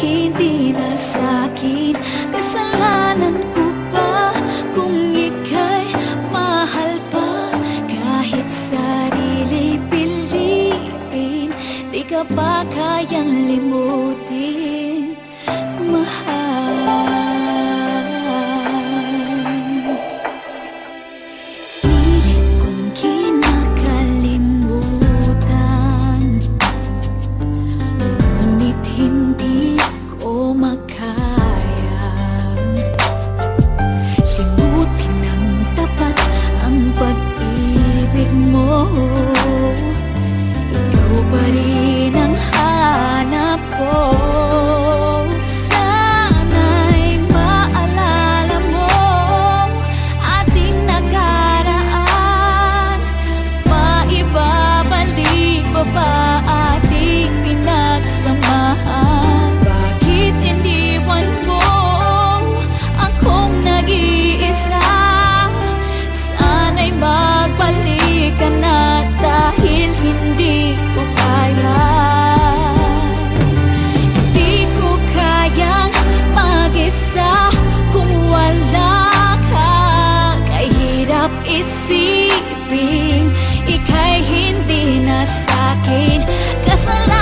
hindi na sa'kin. Kasalanan ko pa kung ika'y mahal pa. Kahit sarili pilitin, di ka pa kayang limutin. 어린 왕 isipin Ika'y hindi na sa'kin Kasalanan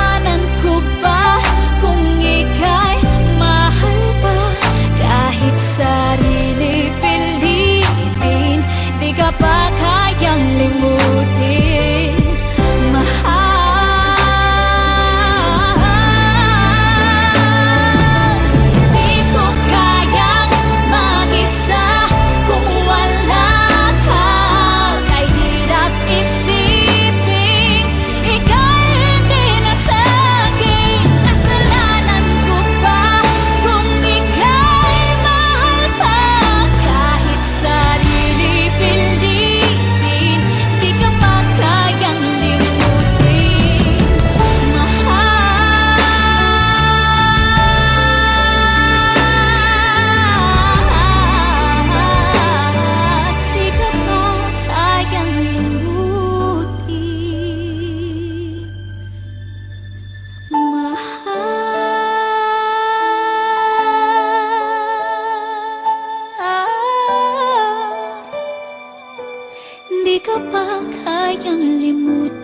ka pa kayang limutan